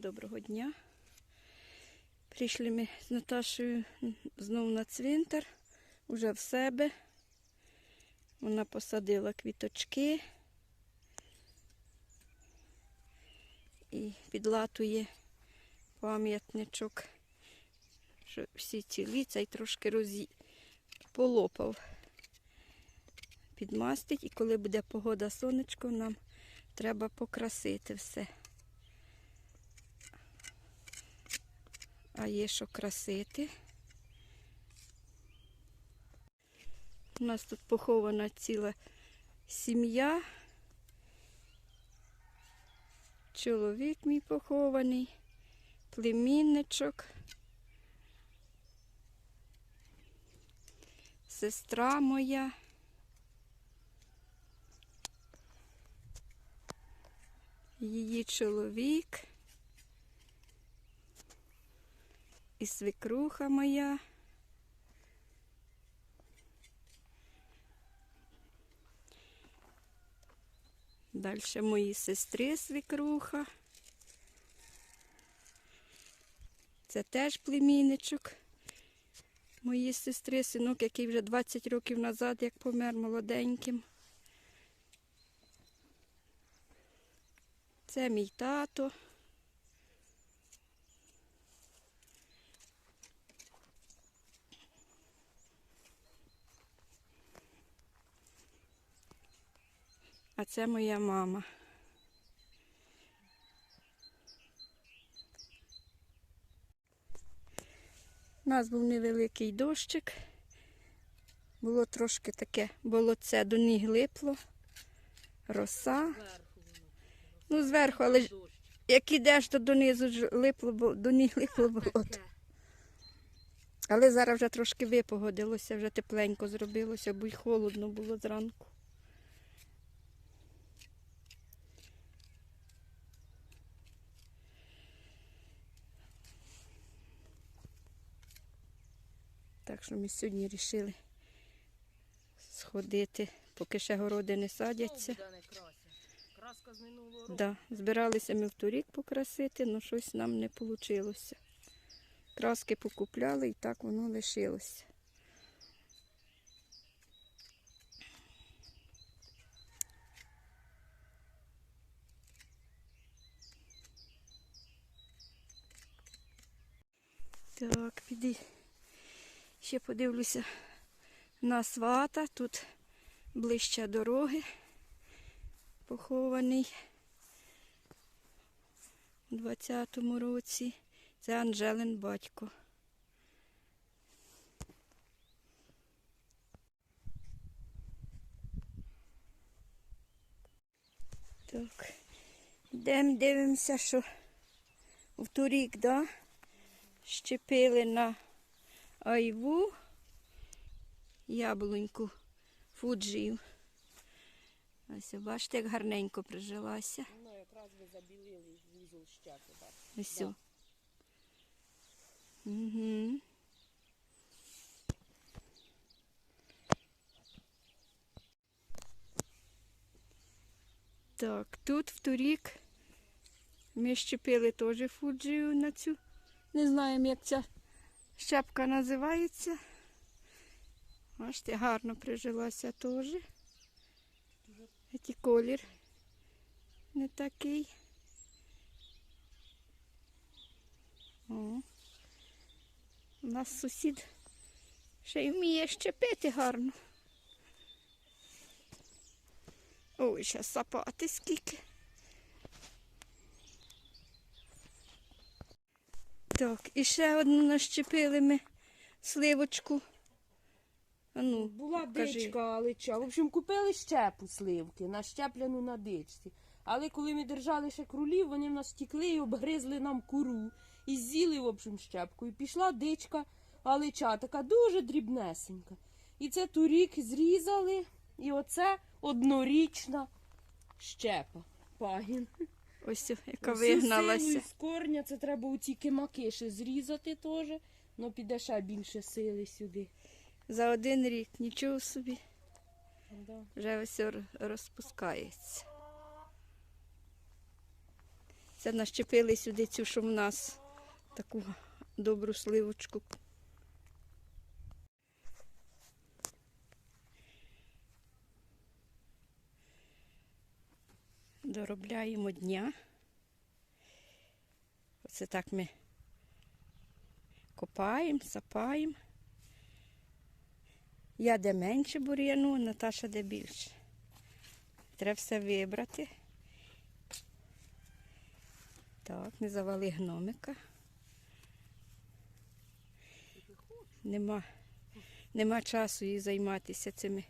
доброго дня. Прийшли ми з Наташею знову на цвинтар, уже в себе. Вона посадила квіточки і підлатує пам'ятничок, що всі цілі, цей трошки розі... полопав. Підмастить, і коли буде погода сонечко, нам треба покрасити все. А є що красити. У нас тут похована ціла сім'я. Чоловік мій похований, племінничок, сестра моя. Її чоловік. І свекруха моя. Далі мої сестри свекруха. Це теж племінничок. Мої сестри, синок, який вже 20 років назад, як помер молоденьким. Це мій тато. А це моя мама. У нас був невеликий дощик. Було трошки таке болоце до ніг липло, роса. Ну, зверху, але ж як ідеш, то донизу липло, бо- до ніг липло болото. Але зараз вже трошки випогодилося, вже тепленько зробилося, бо й холодно було зранку. Так що ми сьогодні вирішили сходити, поки ще городи не садяться. Краска з минулого року. Да, збиралися ми в торік покрасити, але щось нам не вийшло. Краски покупляли і так воно лишилося. Так, піди. Ще подивлюся на свата. Тут ближче дороги похований у 20-му році. Це Анжелин батько. Так. Йдемо дивимося, що в торік, да, щепили на айву яблуньку фуджію. Ось бачите, як гарненько прижилася. Ну, якраз ви забілили вузол щеки. так. Ось. Да. Угу. Так, тут в торік ми щепили теж фуджію на цю. Не знаємо, як ця щепка називається. Бачите, гарно прижилася теж. Який колір не такий. О. У нас сусід ще й вміє щепити гарно. Ой, ще сапати скільки. Так, і ще одну нащепили ми сливочку. А ну, Була покажи. дичка, але чо? В общем, купили щепу сливки, нащеплену на дичці. Але коли ми держали ще кролів, вони в нас втікли і обгризли нам куру. І з'їли, в общем, щепку. І пішла дичка алича, така дуже дрібнесенька. І це торік зрізали, і оце однорічна щепа. Пагін. Ось яка силу вигналася. із корня це треба у ці кимаки ще зрізати теж. Ну піде ще більше сили сюди. За один рік, нічого собі, Да. вже ось розпускається. Це нащепили сюди цю, що в нас таку добру сливочку. Доробляємо дня. Оце так ми копаємо, сапаємо. Я де менше бур'яну, Наташа де більше. Треба все вибрати. Так, не завали гномика. Нема, нема часу їй займатися цими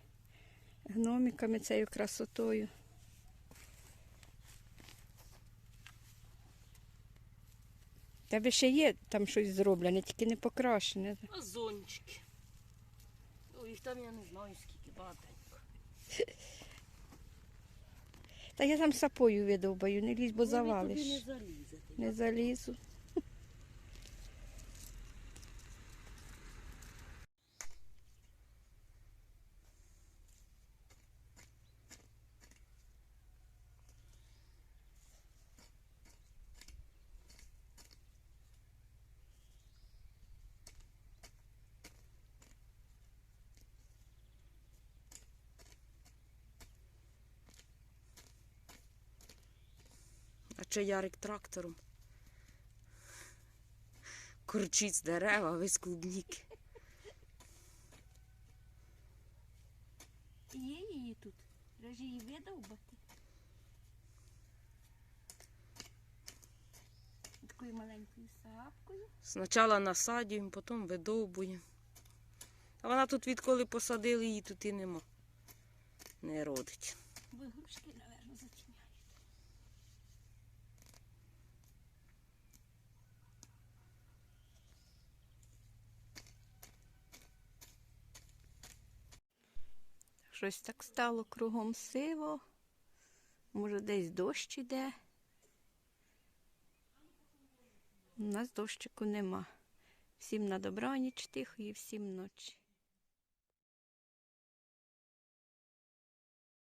гномиками, цією красотою. Тебе ще є там щось зроблене, тільки не покрашене. Вазончики. Ну, їх там я не знаю, скільки багатенько. Та я там сапою видовбаю, не лізь, бо не завалиш. Не залізу. А Ярик трактором? Корчить з дерева, весь клубніки. Є її тут. Ж її видовбати. Такою маленькою сапкою. Спочатку насадюємо, потім видовбуємо. А вона тут відколи посадили, її тут і нема. Не родить. Бо Щось так стало кругом сиво. Може, десь дощ іде. У нас дощику нема. Всім на добраніч тихої, всім ночі.